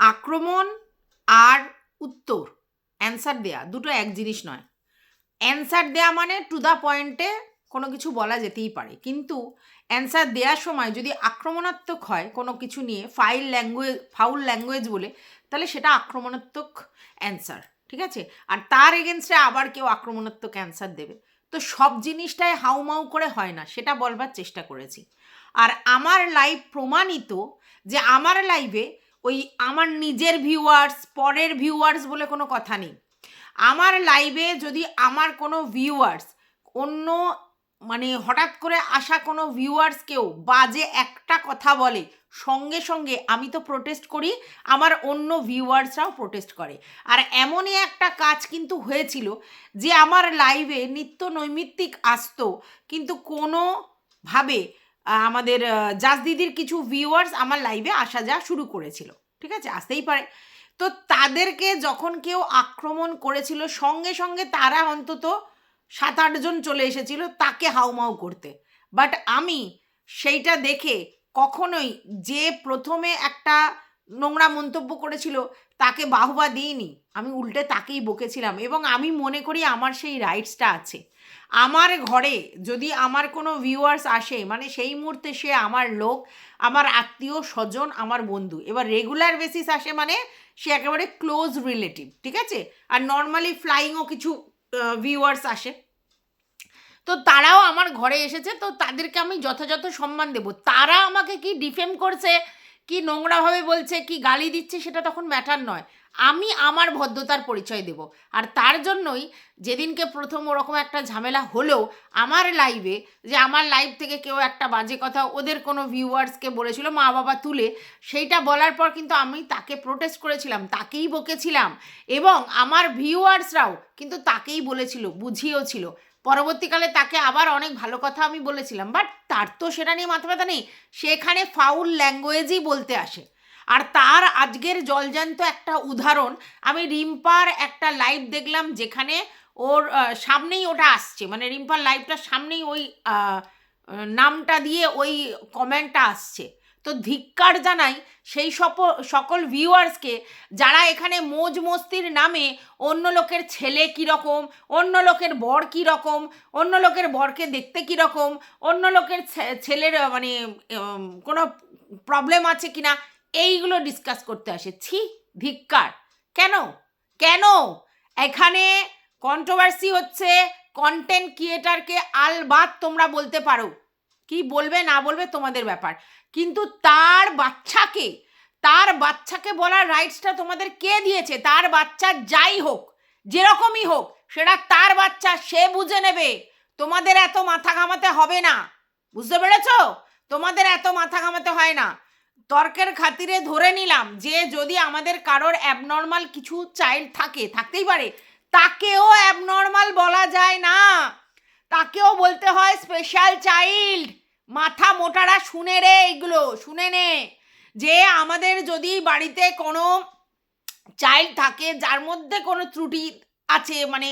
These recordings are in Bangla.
আক্রমণ আর উত্তর। অ্যান্সার দেয়া। দুটো এক জিনিস নয়। অ্যান্সার দেয়া মানে টু দ্য পয়েন্টে কোনো কিছু বলা যেতেই পারে। কিন্তু অ্যান্সার দেওয়ার সময় যদি আক্রমণাত্মক হয় কোনো কিছু নিয়ে ফাইল ল্যাঙ্গুয়েজ ফাউল ল্যাঙ্গুয়েজ বলে, তাহলে সেটা আক্রমণাত্মক অ্যান্সার ঠিক আছে? আর তার এগেনস্টে আবার কেউ আক্রমণাত্মক অ্যান্সার দেবে। তো সব জিনিসটাই হাউমাউ করে হয় না, সেটা বলবার চেষ্টা করেছি। আর আমার লাইভ প্রমাণিত যে আমার লাইভে ওই আমার নিজের ভিউয়ার্স পরের ভিউয়ার্স বলে কোনো কথা নেই। আমার লাইভে যদি আমার কোনো ভিউয়ার্স অন্য মানে হঠাৎ করে আসা কোনো ভিউয়ার্স কেউ বাজে একটা কথা বলে, সঙ্গে সঙ্গে আমি তো প্রোটেস্ট করি, আমার অন্য ভিউয়ার্সরাও প্রোটেস্ট করে। আর এমনই একটা কাজ কিন্তু হয়েছিল যে আমার লাইভে নিত্য নৈমিত্তিক আসতো, কিন্তু কোনোভাবে আমাদের জাজ দিদির কিছু ভিউয়ার্স আমার লাইভে আসা যাওয়া শুরু করেছিল, ঠিক আছে? আসতেই পারে। তো তাদেরকে যখন কেউ আক্রমণ করেছিল, সঙ্গে সঙ্গে তারা অন্তত সাত আটজন চলে এসেছিল তাকে হাউমাউ করতে। বাট আমি সেইটা দেখে কখনোই যে প্রথমে একটা নোংরা মন্তব্য করেছিল, তাকে বাহবা দিইনি। আমি উল্টে তাকেই বকেছিলাম এবং আমি মনে করি আমার সেই রাইটসটা আছে। আমার ঘরে যদি আমার কোনো ভিউয়ার্স আসে মানে সেই মুহূর্তে সে আমার লোক, আমার আত্মীয় স্বজন, আমার বন্ধু, এবার রেগুলার বেসিস আসে মানে সে একেবারে ক্লোজ রিলেটিভ ঠিক আছে? আর নর্মালি ফ্লাইংও কিছু ভিউয়ার্স আসে। তো তারাও আমার ঘরে এসেছে, তো তাদেরকে আমি যথাযথ সম্মান দেব। তারা আমাকে কি ডিফেম করছে? কি নোংরাভাবে বলছে, কি গালি দিচ্ছে, সেটা তখন ম্যাটার নয়। আমি আমার ভদ্রতার পরিচয় দেব। আর তার জন্যই যেদিনকে প্রথম ওরকম একটা ঝামেলা হলেও আমার লাইভে যে আমার লাইভ থেকে কেউ একটা বাজে কথা ওদের কোনো ভিউয়ার্সকে বলেছিল, মা বাবা তুলে, সেইটা বলার পর কিন্তু আমি তাকে প্রোটেস্ট করেছিলাম, তাকেই বকেছিলাম। এবং আমার ভিউয়ার্সরাও কিন্তু তাকেই বলেছিল, বুঝিয়েও ছিল। পরবর্তীকালে তাকে আবার অনেক ভালো কথা আমি বলেছিলাম বাট তার তো সেটা নিয়ে মাথা ব্যথা নেই। সেখানে ফাউল ল্যাঙ্গুয়েজই বলতে আসে। আর তার আজকের জলজান্ত একটা উদাহরণ, আমি রিম্পার একটা লাইভ দেখলাম যেখানে ওর সামনেই ওটা আসছে মানে রিম্পার লাইভটার সামনেই ওই নামটা দিয়ে ওই কমেন্টটা আসছে। তো ধিক্কার জানাই সেই সপ, সকল ভিউয়ার্সকে যারা এখানে মোজ মস্তির নামে অন্য লোকের ছেলে কীরকম, অন্য লোকের বর কীরকম, অন্য লোকের বরকে দেখতে কীরকম, অন্য লোকের ছেলের মানে কোনো প্রবলেম আছে কিনা, এইগুলো ডিসকাস করতে আসে। ছি, ধিক্কার। কেন? কেন? এখানে কন্ট্রোভার্সি হচ্ছে কন্টেন্ট ক্রিয়েটারকে আলবাদ তোমরা বলতে পারো। কি বলবে না বলবে তোমাদের ব্যাপার। কিন্তু তার বাচ্চাকে তার বাচ্চাকে বলার রাইটসটা তোমাদের কে দিয়েছে? তার বাচ্চা যাই হোক, যেরকমই হোক, সেটা তার বাচ্চা, সে বুঝে নেবে। তোমাদের এত মাথা ঘামাতে হবে না। বুঝতে পেরেছ? তোমাদের এত মাথা ঘামাতে হয় না। তর্কের খাতিরে ধরে নিলাম যে যদি আমাদের কারোর অ্যাবনর্মাল কিছু চাইল্ড থাকে, থাকতেই পারে, তাকেও অ্যাবনর্মাল বলা যায় না। তাকেও বলতে হয় স্পেশাল চাইল্ড মাথা মোটারা শুনে রে এগুলো শুনে নে। যে আমাদের যদি বাড়িতে কোনো চাইল্ড থাকে, যার মধ্যে কোনো ত্রুটি আছে মানে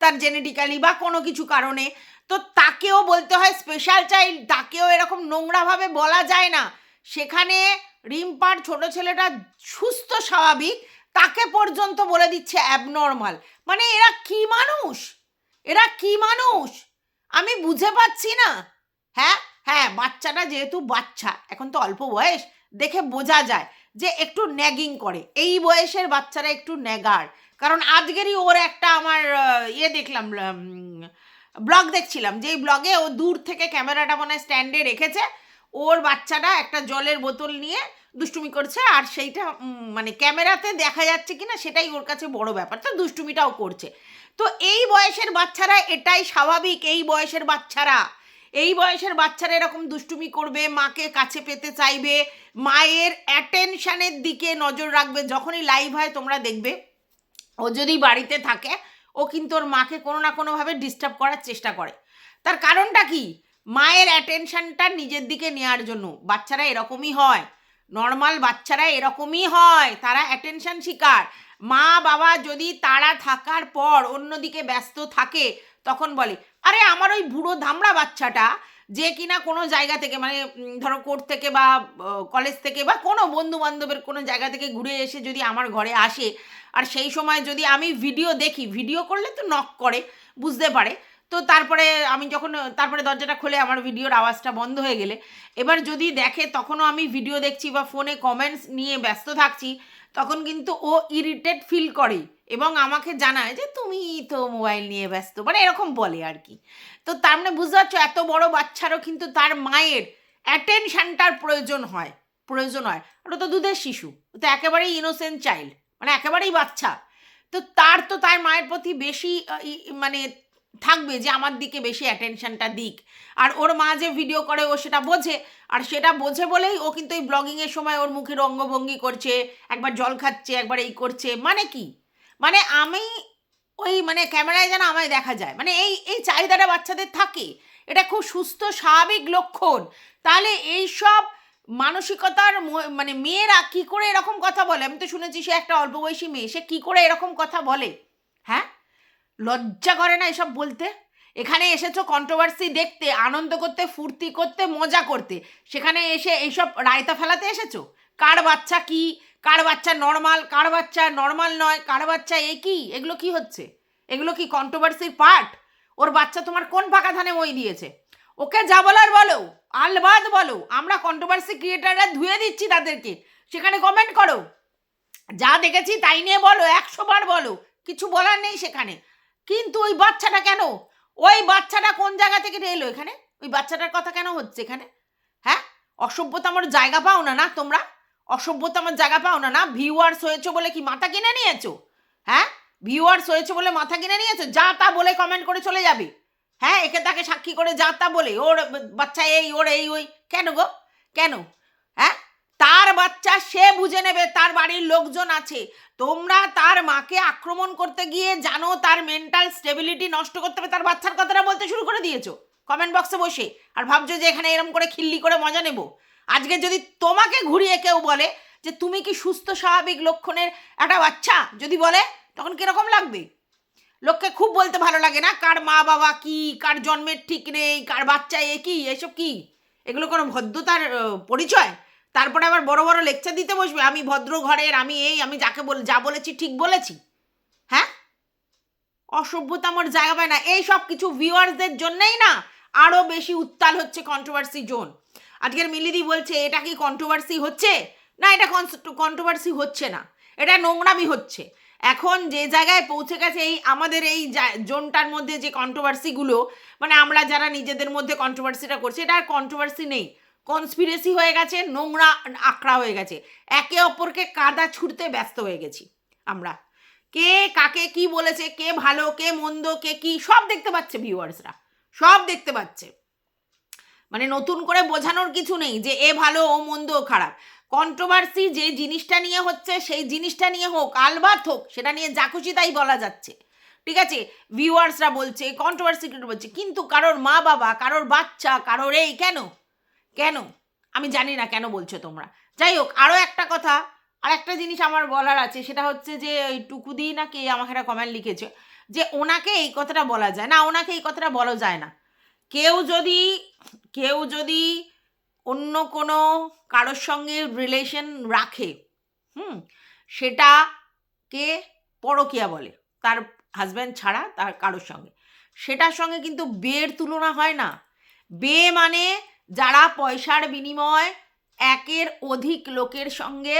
তার জেনেটিক্যালি বা কোনো কিছু কারণে, তো তাকেও বলতে হয় স্পেশাল চাইল্ড তাকেও এরকম নোংরাভাবে বলা যায় না। সেখানে রিম্পার ছোট ছেলেটা সুস্থ, স্বাভাবিক, তাকে পর্যন্ত বলে দিচ্ছে অ্যাবনর্মাল মানে এরা কি মানুষ? এরা কি মানুষ? আমি বুঝে পাচ্ছি না। হ্যাঁ? হ্যাঁ বাচ্চাটা যেহেতু বাচ্চা, এখন তো অল্প বয়স, দেখে বোঝা যায় যে একটু ন্যাগিং করে। এই বয়সের বাচ্চারা একটু ন্যাগার। কারণ আজকেরই ওর একটা আমার ইয়ে দেখলাম ব্লগ দেখছিলাম, যেই ব্লগে ও দূর থেকে ক্যামেরাটা মনে হয় স্ট্যান্ডে রেখেছে, ওর বাচ্চাটা একটা জলের বোতল নিয়ে দুষ্টুমি করছে, আর সেইটা মানে ক্যামেরাতে দেখা যাচ্ছে কিনা সেটাই ওর কাছে বড় ব্যাপার, তো দুষ্টুমিটাও করছে। তো এই বয়সের বাচ্চারা এটাই স্বাভাবিক, এই বয়সের বাচ্চারা। এই বয়সের বাচ্চারা এরকম দুষ্টুমি করবে, মাকে কাছে পেতে চাইবে, মায়ের অ্যাটেনশানের দিকে নজর রাখবে, যখনই লাইভ হয় তোমরা দেখবে। ও যদি বাড়িতে থাকে, ও কিন্তু ওর মাকে কোনো না কোনোভাবে ডিস্টার্ব করার চেষ্টা করে। তার কারণটা কি? মায়ের অ্যাটেনশানটা নিজের দিকে নেওয়ার জন্য। বাচ্চারা এরকমই হয়। নর্মাল বাচ্চারা এরকমই হয়। তারা অ্যাটেনশান শিকার। মা বাবা যদি তারা থাকার পর অন্যদিকে ব্যস্ত থাকে, তখন বলে আরে আমার ওই বুড়ো ধামড়া বাচ্চাটা যে কিনা কোনো জায়গা থেকে মানে ধরো কোর্ট থেকে বা কলেজ থেকে বা কোনো বন্ধু বান্ধবের কোনো জায়গা থেকে ঘুরে এসে যদি আমার ঘরে আসে, আর সেই সময় যদি আমি ভিডিও দেখি ভিডিও করলে তো নক করে, বুঝতে পারে। তো তারপরে আমি যখন, তারপরে দরজাটা খুলে আমার ভিডিওর আওয়াজটা বন্ধ হয়ে গেলে, এবার যদি দেখে তখনও আমি ভিডিও দেখছি বা ফোনে কমেন্টস নিয়ে ব্যস্ত থাকছি, তখন কিন্তু ও ইরিটেট ফিল করে এবং আমাকে জানায় যে, তুমি তো মোবাইল নিয়ে ব্যস্ত। মানে এরকম বলে আর কি। তো তার মানে বুঝতে পারছ, এত বড় বাচ্চারও কিন্তু তার মায়ের অ্যাটেনশানটার প্রয়োজন হয় প্রয়োজন হয়। ওটা তো দুধের শিশু, ও তো একেবারেই ইনোসেন্ট চাইল্ড মানে একেবারেই বাচ্চা। তো তার তো তার মায়ের প্রতি বেশি মানে থাকবে যে, আমার দিকে বেশি অ্যাটেনশনটা দিক। আর ওর মা যে ভিডিও করে, ও সেটা বোঝে। আর সেটা বোঝে বলেই ও কিন্তু এই ব্লগিংয়ের সময় ওর মুখের অঙ্গভঙ্গি করছে, একবার জল খাচ্ছে, একবার এই করছে। মানে কি? মানে আমি ওই মানে ক্যামেরায় যেন আমায় দেখা যায়। মানে এই এই চাহিদাটা বাচ্চাদের থাকে। এটা খুব সুস্থ, স্বাভাবিক লক্ষণ। তাহলে এই সব মানসিকতার মানে মেয়েরা কি করে এরকম কথা বলে? আমি তো শুনেছি সে একটা অল্প বয়সী মেয়ে, সে কি করে এরকম কথা বলে? হ্যাঁ? লজ্জা করে না এসব বলতে? এখানে এসেছ কন্ট্রোভার্সি দেখতে, আনন্দ করতে, ফুর্তি করতে, মজা করতে। সেখানে এসে এইসব রায়তা ফেলাতে এসেছ? কার বাচ্চা কি? কার বাচ্চা নর্মাল কার বাচ্চা নর্মাল নয়, কার বাচ্চা এ কি? এগুলো কি হচ্ছে? এগুলো কি কন্ট্রোভার্সির পার্ট ওর বাচ্চা তোমার কোন পাকা ধানে মই দিয়েছে? ওকে যা বলার বলো আলবাদ বলো, আমরা কন্ট্রোভার্সি ক্রিয়েটাররা ধুয়ে দিচ্ছি তাদেরকে। সেখানে কমেন্ট করো। যা দেখেছি তাই নিয়ে বলো, একশো বার বলো, কিছু বলার নেই সেখানে। কিন্তু ওই বাচ্চাটা কেন? ওই বাচ্চাটা কোন জায়গা থেকে এলো এখানে? ওই বাচ্চাটার কথা কেন হচ্ছে এখানে? হ্যাঁ? অসভ্যতামর জায়গা পাও না না তোমরা? অসভ্যতামর জায়গা পাও না না? ভিউয়ার্স হয়েছো বলে কি মাথা কিনে নিয়েছো? হ্যাঁ? ভিউয়ার্স হয়েছে বলে মাথা কিনে নিয়েছো? যা তা বলে কমেন্ট করে চলে যাবে। হ্যাঁ? একে তাকে সাক্ষী করে যা তা বলে। ওর বাচ্চা এই, ওর এই, ওই। কেন গো? কেন? হ্যাঁ? তার বাচ্চা সে বুঝে নেবে, তার বাড়ির লোকজন আছে। তোমরা তার মাকে আক্রমণ করতে গিয়ে জানো তার মেন্টাল স্টেবিলিটি নষ্ট করতে হবে, তার বাচ্চার কথাটা বলতে শুরু করে দিয়েছ। কমেন্ট বক্সে বসে। আর ভাবছ যে এখানে এরম করে খিল্লি করে মজা নেব। আজকে যদি তোমাকে ঘুরিয়ে কেউ বলে যে তুমি কি সুস্থ স্বাভাবিক লক্ষণের একটা বাচ্চা, যদি বলে, তখন কীরকম লাগবে? লোককে খুব বলতে ভালো লাগে না, কার মা বাবা কি, কার জন্মের ঠিক নেই, কার বাচ্চা এ কি, এসব কি? এগুলো কোনো ভদ্রতার পরিচয়? তারপরে আবার বড় বড় লেকচার দিতে বসবে, আমি ভদ্র ঘরের, আমি এই, আমি যাকে বল, যা বলেছি ঠিক বলেছি? হ্যাঁ? অসভ্যতামর জায়গা পায় না। এই সব কিছু ভিউয়ার্সদের জন্যেই না আরও বেশি উত্তাল হচ্ছে কন্ট্রোভার্সি জোন আজকের মিলিদি বলছে, এটা কি কন্ট্রোভার্সি হচ্ছে? না, এটা কন্ট্রোভার্সি হচ্ছে না। এটা নোংরামি হচ্ছে। এখন যে জায়গায় পৌঁছে গেছে এই আমাদের এই জোনটার মধ্যে যে কন্ট্রোভার্সিগুলো মানে আমরা যারা নিজেদের মধ্যে কন্ট্রোভার্সিটা করছি, এটা আর কন্ট্রোভার্সি নেই। কনস্পিরেসি হয়ে গেছে, নোংরা আঁকড়া হয়ে গেছে। একে অপরকে কাদা ছুটতে ব্যস্ত হয়ে গেছি আমরা। কে কাকে কি বলেছে, কে ভালো, কে মন্দ, কে কি, সব দেখতে পাচ্ছে ভিউয়ার্সরা সব দেখতে পাচ্ছে। মানে নতুন করে বোঝানোর কিছু নেই যে এ ভালো, ও মন্দ খারাপ। কন্ট্রোভার্সি যে জিনিসটা নিয়ে হচ্ছে, সেই জিনিসটা নিয়ে হোক আলবাত হোক, সেটা নিয়ে যা খুশি তাই বলা যাচ্ছে। ঠিক আছে? ভিউয়ার্সরা বলছে কন্ট্রোভার্সি বলছে, কিন্তু কারোর মা বাবা, কারোর বাচ্চা, কারোর এই কেন? কেন? আমি জানি না কেন বলছো তোমরা। যাই হোক আরও একটা কথা আর একটা জিনিস আমার বলার আছে, সেটা হচ্ছে যে ওই টুকুদি না কে আমাকে একটা কমেন্ট লিখেছে, যে ওনাকে এই কথাটা বলা যায়। না, ওনাকে এই কথাটা বলা যায় না। কেউ যদি কেউ যদি অন্য কোনো কারোর সঙ্গে রিলেশন রাখে, হুম, সেটাকে পরকিয়া বলে, তার হাজব্যান্ড ছাড়া তার কারোর সঙ্গে। সেটার সঙ্গে কিন্তু বের তুলনা হয় না। বে মানে যারা পয়সার বিনিময় একের অধিক লোকের সঙ্গে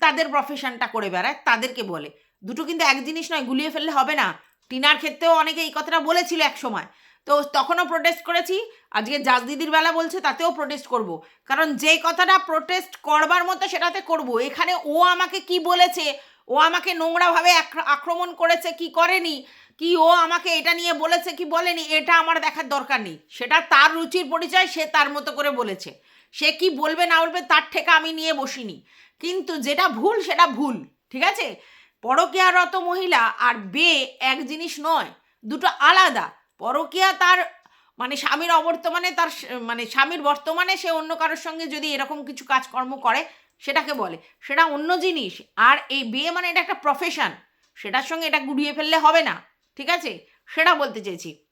তাদের প্রফেশনটা করে বেড়ায়, তাদেরকে বলে। দুটো কিন্তু এক জিনিস নয়, গুলিয়ে ফেললে হবে না। টিনার ক্ষেত্রেও অনেকে এই কথাটা বলেছিল এক সময়। তো তখনও প্রোটেস্ট করেছি। আজকে জাজ দিদির বেলা বলছে, তাতেও প্রোটেস্ট করব। কারণ যে কথাটা প্রোটেস্ট করবার মতো সেটাতে করব। এখানে ও আমাকে কি বলেছে, ও আমাকে নোংরাভাবে আক্র- আক্রমণ করেছে, কি করেনি, কি ও আমাকে এটা নিয়ে বলেছে, কি বলেনি, এটা আমার দেখার দরকার নেই। সেটা তার রুচির পরিচয়, সে তার মতো করে বলেছে। সে কি বলবে না বলবে, তার থেকে আমি নিয়ে বসিনি। কিন্তু যেটা ভুল, সেটা ভুল, ঠিক আছে? পরকীয়ারত মহিলা আর বে এক জিনিস নয়, দুটো আলাদা। পরকীয়া তার মানে স্বামীর অবর্তমানে তার মানে স্বামীর বর্তমানে সে অন্য কারোর সঙ্গে যদি এরকম কিছু কাজকর্ম করে, সেটাকে বলে। সেটা অন্য জিনিস। আর এই বিয়ে মানে এটা একটা প্রফেশন সেটার সঙ্গে এটা গুড়িয়ে ফেললে হবে না। ঠিক আছে? সেটা বলতে চেয়েছি।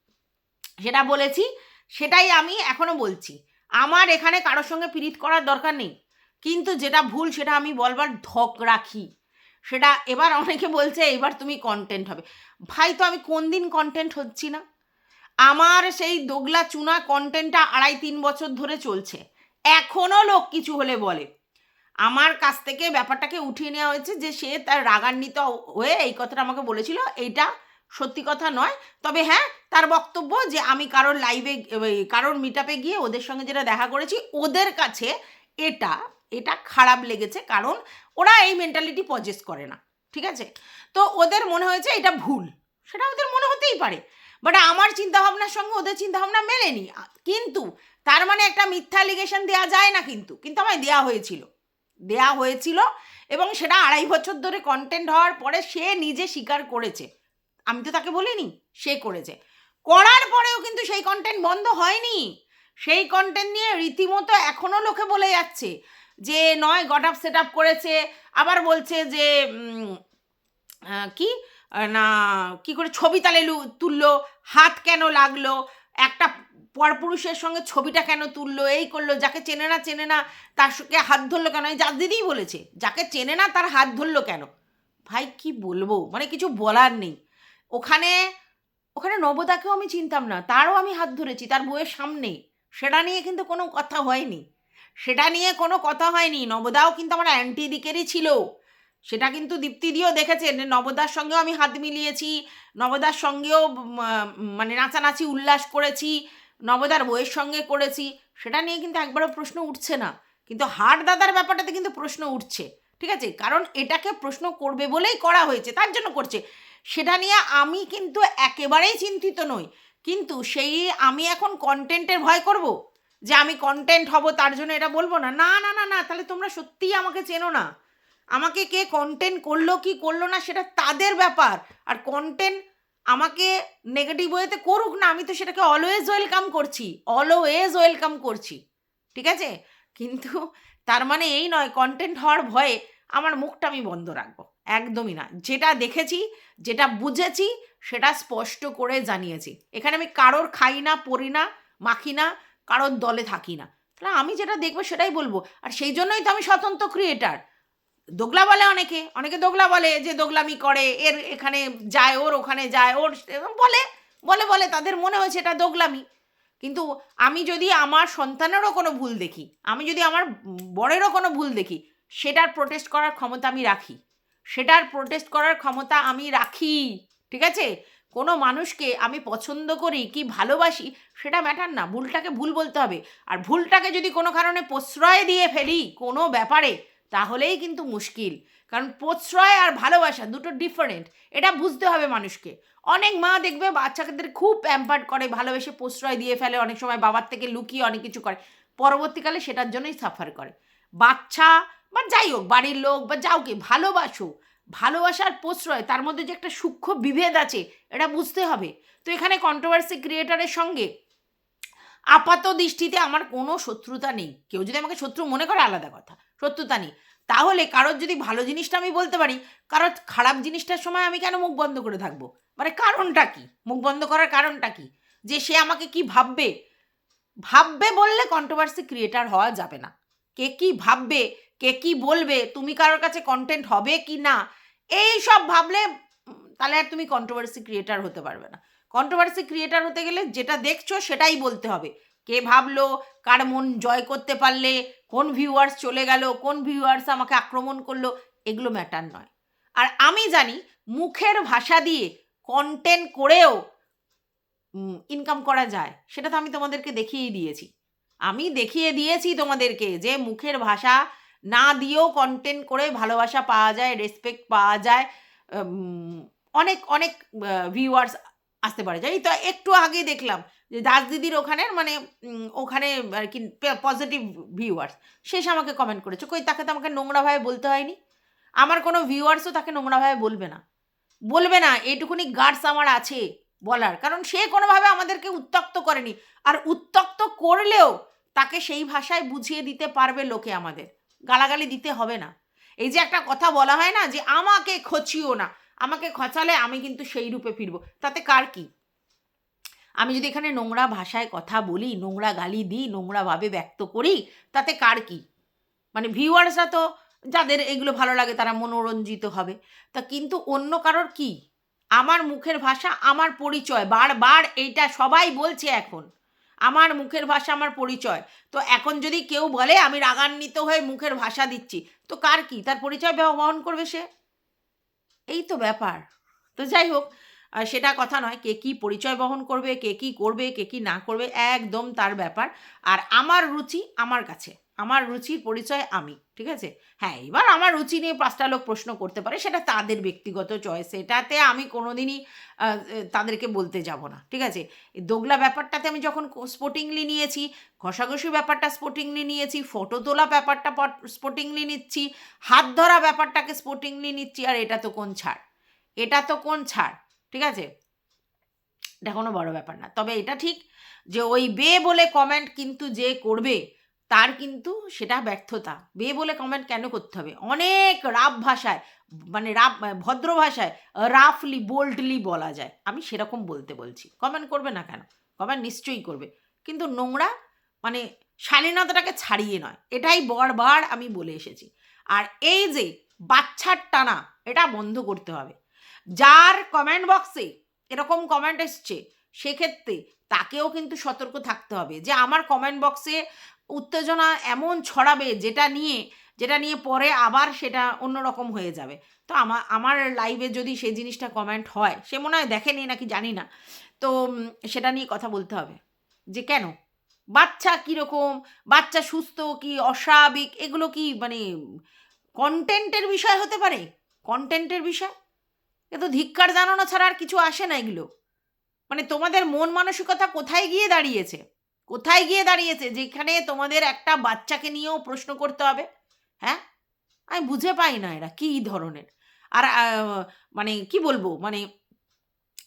সেটা বলেছি, সেটাই আমি এখনও বলছি। আমার এখানে কারোর সঙ্গে পীড়িত করার দরকার নেই। কিন্তু যেটা ভুল, সেটা আমি বলবার ধক রাখি। সেটা এবার অনেকে বলছে এবার তুমি কন্টেন্ট হবে। ভাই, তো আমি কোন দিন কন্টেন্ট হচ্ছি না? আমার সেই দোগলা চুনা কন্টেন্টটা আড়াই তিন বছর ধরে চলছে। এখনও লোক কিছু হলে বলে। আমার কাছ থেকে ব্যাপারটাকে উঠিয়ে নেওয়া হয়েছে যে, সে তার রাগান্বিত হয়ে এই কথাটা আমাকে বলেছিল। এইটা সত্যি কথা নয়। তবে হ্যাঁ তার বক্তব্য যে, আমি কারোর লাইভে কারোর মিট গিয়ে ওদের সঙ্গে যেটা দেখা করেছি, ওদের কাছে এটা এটা খারাপ লেগেছে। কারণ ওরা এই মেন্টালিটি পজেস করে না। ঠিক আছে? তো ওদের মনে হয়েছে এটা ভুল। সেটা ওদের মনে হতেই পারে। বাট আমার চিন্তাভাবনার সঙ্গে ওদের চিন্তাভাবনা মেলেনি। কিন্তু তার মানে একটা মিথ্যা লিগেশন দেওয়া যায় না কিন্তু। কিন্তু আমায় দেওয়া হয়েছিল। দেয়া হয়েছিল এবং সেটা আড়াই বছর ধরে কন্টেন্ট হওয়ার পরে সে নিজে স্বীকার করেছে। আমি তো তাকে বলিনি, সে করেছে। করার পরেও কিন্তু সেই কন্টেন্ট বন্ধ হয়নি। সেই কন্টেন্ট নিয়ে রীতিমতো এখনও লোকে বলে যাচ্ছে যে, নয় গট আপ সেট আপ করেছে। আবার বলছে যে কি? না, কি করে ছবি তালে তুললো, হাত কেন লাগল, একটা পরপুরুষের সঙ্গে ছবিটা কেন তুললো, এই করল, যাকে চেনে না চেনে না, তার সঙ্গে হাত ধরলো কেন? এই যার দিদিই বলেছে, যাকে চেনে না, তার হাত ধরলো কেন? ভাই, কি বলব? মানে কিছু বলার নেই। ওখানে ওখানে নবদাকেও আমি চিনতাম না, তারও আমি হাত ধরেছি, তার বউয়ের সামনে। সেটা নিয়ে কিন্তু কোনো কথা হয়নি। সেটা নিয়ে কোনো কথা হয়নি। নবদাও কিন্তু আমার অ্যান্টি দিকেরই ছিল। সেটা কিন্তু দীপ্তি দিয়েও দেখেছেন, নবদার সঙ্গেও আমি হাত মিলিয়েছি, নবদার সঙ্গেও মানে নাচানাচি উল্লাস করেছি, নবদার বইয়ের সঙ্গে করেছি, সেটা নিয়ে কিন্তু একবারও প্রশ্ন উঠছে না। কিন্তু হাট দাদার ব্যাপারটাতে কিন্তু প্রশ্ন উঠছে, ঠিক আছে? কারণ এটাকে প্রশ্ন করবে বলেই করা হয়েছে, তার জন্য করছে। সেটা নিয়ে আমি কিন্তু একেবারেই চিন্তিত নই, কিন্তু সেই আমি এখন কন্টেন্টের ভয় করব? যে আমি কন্টেন্ট হব তার জন্য এটা বলব না? না না না না, তাহলে তোমরা সত্যিই আমাকে চেনো না। আমাকে কে কন্টেন্ট করল, কি করল না, সেটা তাদের ব্যাপার। আর কন্টেন্ট আমাকে নেগেটিভ ওয়েতে করুক না, আমি তো সেটাকে অলওয়েজ ওয়েলকাম করছি। অলওয়েজ ওয়েলকাম করছি। ঠিক আছে? কিন্তু তার মানে এই নয় কন্টেন্ট হওয়ার ভয়ে আমার মুখটা আমি বন্ধ রাখব। একদমই না। যেটা দেখেছি, যেটা বুঝেছি, সেটা স্পষ্ট করে জানিয়েছি। এখানে আমি কারোর খাই না, পড়ি না, মাখি না, কারোর দলে থাকি না। তাহলে আমি যেটা দেখব সেটাই বলব। আর সেই জন্যই তো আমি স্বতন্ত্র ক্রিয়েটার দোগলা বলে অনেকে অনেকে দোগলা বলে যে দোগলামি করে, এর এখানে যায়, ওর ওখানে যায়, ওর বলে বলে বলে, তাদের মনে হয়েছে এটা দোগলামি। কিন্তু আমি যদি আমার সন্তানেরও কোনো ভুল দেখি, আমি যদি আমার বরেরও কোনো ভুল দেখি, সেটার প্রোটেস্ট করার ক্ষমতা আমি রাখি। সেটার প্রোটেস্ট করার ক্ষমতা আমি রাখি, ঠিক আছে? কোনো মানুষকে আমি পছন্দ করি কি ভালোবাসি, সেটা ম্যাটার না। ভুলটাকে ভুল বলতে হবে। আর ভুলটাকে যদি কোনো কারণে প্রশ্রয় দিয়ে ফেলি কোনো ব্যাপারে তাহলেই কিন্তু মুশকিল। কারণ প্রশ্রয় আর ভালোবাসা দুটো ডিফারেন্ট এটা বুঝতে হবে মানুষকে। অনেক মা দেখবে বাচ্চাদের খুব প্যাম্পার্ড করে, ভালোবেসে প্রশ্রয় দিয়ে ফেলে, অনেক সময় বাবার থেকে লুকিয়ে অনেক কিছু করে। পরবর্তীকালে সেটার জন্যই সাফার করে। বাচ্চা বা যাই হোক, বাড়ির লোক বা যাও যাওকে ভালোবাসো। ভালোবাসার প্রশ্রয়, তার মধ্যে যে একটা সূক্ষ্ম বিভেদ আছে, এটা বুঝতে হবে। তো এখানে কন্ট্রোভার্সি ক্রিয়েটারের সঙ্গে আপাত দৃষ্টিতে আমার কোনো শত্রুতা নেই। কেউ যদি আমাকে শত্রু মনে করে, আলাদা কথা। শত্রুতা নেই। তাহলে কারোর যদি ভালো জিনিসটা আমি বলতে পারি, কারোর খারাপ জিনিসটার সময় আমি কেন মুখ বন্ধ করে থাকব? মানে কারণটা কি? মুখ বন্ধ করার কারণটা কি? যে সে আমাকে কি ভাববে? ভাববে বললে কন্ট্রোভার্সি ক্রিয়েটার হওয়া যাবে না। কে কি ভাববে? কে কি বলবে? তুমি কারোর কাছে কন্টেন্ট হবে কি না? এই সব ভাবলে তাহলে আর তুমি কন্ট্রোভার্সি ক্রিয়েটার হতে পারবে না। কন্ট্রোভার্সি ক্রিয়েটার হতে গেলে যেটা দেখছ সেটাই বলতে হবে। কে ভাবলো কার মন জয় করতে পারলে, কোন ভিউয়ার্স চলে গেল, কোন ভিউয়ার্স আমাকে আক্রমণ করল, এগুলো ম্যাটার নয়। আর আমি জানি মুখের ভাষা দিয়ে কন্টেন্ট করেও ইনকাম করা যায়, সেটা তো আমি তোমাদেরকে দেখিয়েই দিয়েছি। আমি দেখিয়ে দিয়েছি তোমাদেরকে যে মুখের ভাষা না দিয়েও কন্টেন্ট করে ভালোবাসা পাওয়া যায় রেসপেক্ট পাওয়া যায় অনেক অনেক ভিউয়ার্স আসতে পারে। যাই তো একটু আগে দেখলাম যে দাস দিদির ওখানে মানে ওখানে আর কি পজিটিভ ভিউয়ার্স শেষ আমাকে কমেন্ট করেছে, কই, তাকে তো আমাকে নোংরাভাবে বলতে হয়নি? আমার কোনো ভিউয়ার্সও তাকে নোংরাভাবে বলবে না। বলবে না, এইটুকুনি গার্ডস আমার আছে বলার। কারণ সে কোনোভাবে আমাদেরকে উত্তক্ত করেনি। আর উত্তক্ত করলেও তাকে সেই ভাষায় বুঝিয়ে দিতে পারবে লোকে আমাদের। গালাগালি দিতে হবে না। এই যে একটা কথা বলা হয় না যে, আমাকে খচিও না। আমাকে খচালে আমি কিন্তু সেই রূপে ফিরবো। তাতে কার কি? আমি যদি এখানে নোংরা ভাষায় কথা বলি, নোংরা গালি দিই নোংরাভাবে ব্যক্ত করি, তাতে কার কি? মানে ভিউয়ার্সরা তো যাদের এগুলো ভালো লাগে তারা মনোরঞ্জিত হবে। তা কিন্তু অন্য কারোর কি? আমার মুখের ভাষা আমার পরিচয়। বারবার এইটা সবাই বলছে এখন। আমার মুখের ভাষা আমার পরিচয়। তো এখন যদি কেউ বলে, আমি রাগান্বিত হয়ে মুখের ভাষা দিচ্ছি, তো কার কি? তার পরিচয় বহন করবে সে? এই তো ব্যাপার। তো যাই হোক সেটা কথা নয়, কে কি পরিচয় বহন করবে, কে কি করবে, কে কি না করবে, একদম তার ব্যাপার। আর আমার রুচি আমার কাছে, আমার রুচির পরিচয় আমি, ঠিক আছে? হ্যাঁ এবার আমার রুচি নিয়ে পাঁচটা লোক প্রশ্ন করতে পারে, সেটা তাদের ব্যক্তিগত চয়েস এটাতে আমি কোনোদিনই তাদেরকে বলতে যাব না, ঠিক আছে? দোগলা ব্যাপারটাতে আমি যখন স্পোর্টিংলি নিয়েছি, ঘষাঘষি ব্যাপারটা স্পোর্টিংলি নিয়েছি ফটো তোলা ব্যাপারটা স্পোর্টিংলি নিচ্ছি, হাত ধরা ব্যাপারটাকে স্পোর্টিংলি নিচ্ছি, আর এটা তো কোন ছাড়? এটা তো কোন ছাড়? ঠিক আছে? এটা কোনো বড় ব্যাপার না। তবে এটা ঠিক যে ওই বে বলে কমেন্ট কিন্তু যে করবে, তার কিন্তু সেটা ব্যর্থতা। বে বলে কমেন্ট কেন করতে হবে? অনেক রাফ ভাষায় মানে রাফ ভদ্র ভাষায় রাফলি বোল্ডলি বলা যায়। আমি সেরকম বলতে বলছি। কমেন্ট করবে না কেন? কমেন্ট নিশ্চয়ই করবে। কিন্তু নোংরা মানে শালীনতাটাকে ছাড়িয়ে নয়। এটাই বারবার আমি বলে এসেছি। আর এই যে বাচ্চার টানা, এটা বন্ধ করতে হবে। যার কমেন্ট বক্সে এরকম কমেন্ট এসছে, সেক্ষেত্রে তাকেও কিন্তু সতর্ক থাকতে হবে যে আমার কমেন্ট বক্সে উত্তেজনা এমন ছড়াবে যেটা নিয়ে যেটা নিয়ে পরে আবার সেটা অন্যরকম হয়ে যাবে। তো আমার আমার লাইভে যদি সেই জিনিসটা কমেন্ট হয়, সে মনে হয় দেখেনি নাকি জানি না, তো সেটা নিয়ে কথা বলতে হবে। যে কেন? বাচ্চা কীরকম? বাচ্চা সুস্থ কি অস্বাভাবিক? এগুলো কি মানে কন্টেন্টের বিষয় হতে পারে? কন্টেন্টের বিষয়? এ তো ধিক্কার জানানো ছাড়া আর কিছু আসে না এগুলো। মানে তোমাদের মন মানসিকতা কোথায় গিয়ে দাঁড়িয়েছে? কোথায় গিয়ে দাঁড়িয়েছে? যেখানে তোমাদের একটা বাচ্চাকে নিয়েও প্রশ্ন করতে হবে। হ্যাঁ? আমি বুঝে পাই না এরা কী ধরনের। আর মানে কি বলব? মানে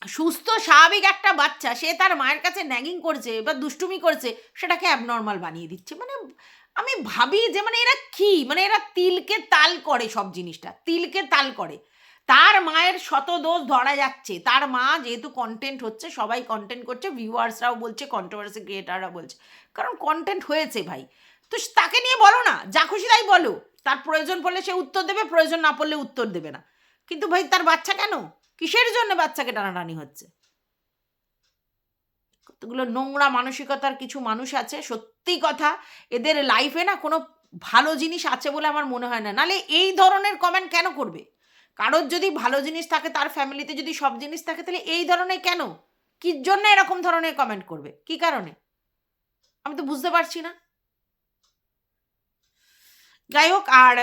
সুস্থ, স্বাভাবিক একটা বাচ্চা, সে তার মায়ের কাছে ন্যাগিং করছে বা দুষ্টুমি করছে, সেটাকে অ্যাবনর্মাল বানিয়ে দিচ্ছে। মানে আমি ভাবি যে মানে এরা কি? মানে এরা তিলকে তাল করে সব জিনিসটা। তিলকে তাল করে। তার মায়ের শত দোষ ধরা যাচ্ছে। তার মা যেহেতু কন্টেন্ট হচ্ছে, সবাই কন্টেন্ট করছে ভিউয়ার্সরাও বলছে কন্ট্রোভার্সি ক্রিয়েটাররা বলছে। কারণ কন্টেন্ট হয়েছে ভাই। তো তাকে নিয়ে বলো না, যা খুশি তাই বলো। তার প্রয়োজন পড়লে সে উত্তর দেবে, প্রয়োজন না পড়লে উত্তর দেবে না। কিন্তু ভাই, তার বাচ্চা কেন? কিসের জন্য বাচ্চাকে টানাটানি হচ্ছে? কতগুলো নোংরা মানসিকতার কিছু মানুষ আছে, সত্যি কথা, এদের লাইফে না কোনো ভালো জিনিস আছে বলে আমার মনে হয় না। নালে এই ধরনের কমেন্ট কেন করবে? কারোর যদি ভালো জিনিস থাকে, তার ফ্যামিলিতে যদি সব জিনিস থাকে, তাহলে এই ধরনের কেন? কি জন্য এরকম ধরনের কমেন্ট করবে? কি কারণে? আমি তো বুঝতে পারছি না। যাই হোক, আর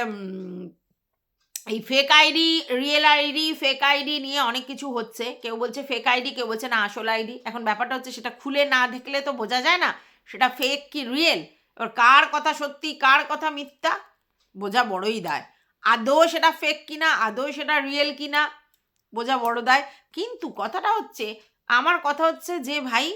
এই fake ID real ID fake ID নিয়ে অনেক কিছু হচ্ছে। কেউ বলছে ফেক আইডি কেউ বলছে না, আসল আইডি এখন ব্যাপারটা হচ্ছে সেটা খুলে না দেখলে তো বোঝা যায় না, সেটা ফেক কি রিয়েল এবার কার কথা সত্যি, কার কথা মিথ্যা? বোঝা বড়ই দায়। আদৌ সেটা ফেক কিনা, আদৌ সেটা রিয়েল কিনা, বোঝা বড় দায়। কিন্তু কথাটা হচ্ছে, আমার কথা হচ্ছে যে ভাই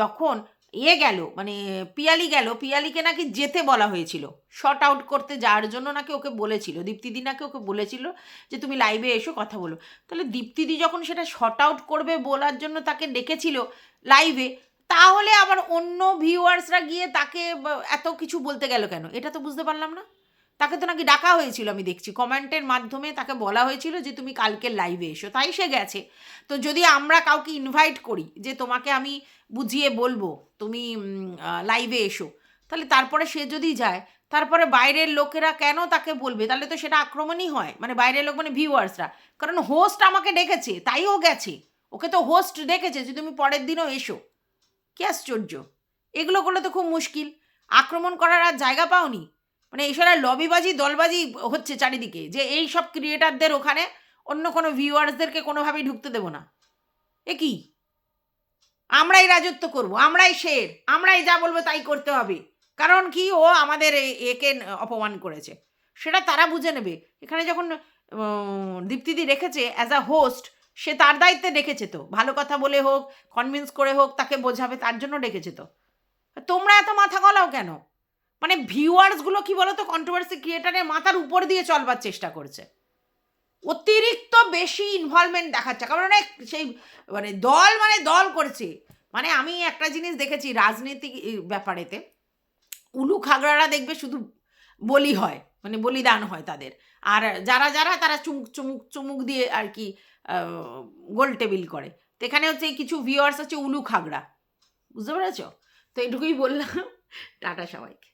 যখন ইয়ে গেল মানে পিয়ালি গেল, পিয়ালিকে নাকি যেতে বলা হয়েছিল। শর্ট আউট করতে যাওয়ার জন্য নাকি ওকে বলেছিল। দীপ্তিদি নাকি ওকে বলেছিল যে, তুমি লাইভে এসো, কথা বলো। তাহলে দীপ্তিদি যখন সেটা শর্ট আউট করবে বলার জন্য তাকে ডেকেছিল লাইভে তাহলে আবার অন্য ভিউয়ার্সরা গিয়ে তাকে এত কিছু বলতে গেল কেন? এটা তো বুঝতে পারলাম না। তাকে তো নাকি ডাকা হয়েছিল, আমি দেখছি। কমেন্টের মাধ্যমে তাকে বলা হয়েছিল যে, তুমি কালকে লাইভে এসো। তাই সে গেছে। তো যদি আমরা কাউকে ইনভাইট করি যে, তোমাকে আমি বুঝিয়ে বলব, তুমি লাইভে এসো। তাহলে তারপরে সে যদি যায়, তারপরে বাইরের লোকেরা কেন তাকে বলবে? তাহলে তো সেটা আক্রমণই হয়। মানে বাইরের লোক মানে ভিউয়ার্সরা। কারণ হোস্ট আমাকে ডেকেছে, তাই ও গেছে। ওকে তো হোস্ট ডেকেছে যে, তুমি পরের দিনও এসো। কি আশ্চর্য? এগুলো করলে তো খুব মুশকিল। আক্রমণ করার আর জায়গা পাওনি। মানে এইসব আর লবিবাজি, দলবাজি হচ্ছে চারিদিকে। যে এই সব ক্রিয়েটারদের ওখানে অন্য কোনো ভিউয়ার্সদেরকে কোনোভাবেই ঢুকতে দেবো না। এ কি? আমরাই রাজত্ব করব, আমরাই শের, আমরাই যা বলব তাই করতে হবে। কারণ কি? ও আমাদের একে অপমান করেছে। সেটা তারা বুঝে নেবে। এখানে যখন দীপ্তিদি রেখেছে অ্যাজ আ হোস্ট সে তার দায়িত্বে ডেকেছে তো। ভালো কথা বলে হোক কনভিন্স করে হোক, তাকে বোঝাবে, তার জন্য ডেকেছে তো। তোমরা এত মাথা গলাও কেন? মানে ভিউয়ার্সগুলো কি বলো তো কন্ট্রোভার্সি ক্রিয়েটারের মাথার উপর দিয়ে চলবার চেষ্টা করছে। অতিরিক্ত বেশি ইনভলভমেন্ট দেখাচ্ছে, কারণ অনেক সেই মানে দল মানে দল করছে। মানে আমি একটা জিনিস দেখেছি রাজনীতিক ব্যাপারেতে, উলু খাগড়ারা দেখবে শুধু বলি হয় মানে বলিদান হয় তাদের। আর যারা যারা, তারা চুমুক চুমুক চুমুক দিয়ে আর কি গোল টেবিল করে। তো এখানে হচ্ছে কিছু ভিউয়ার্স হচ্ছে উলু খাগড়া। বুঝতে পেরেছ? তো এটুকুই বললাম। টাটা সবাইকে।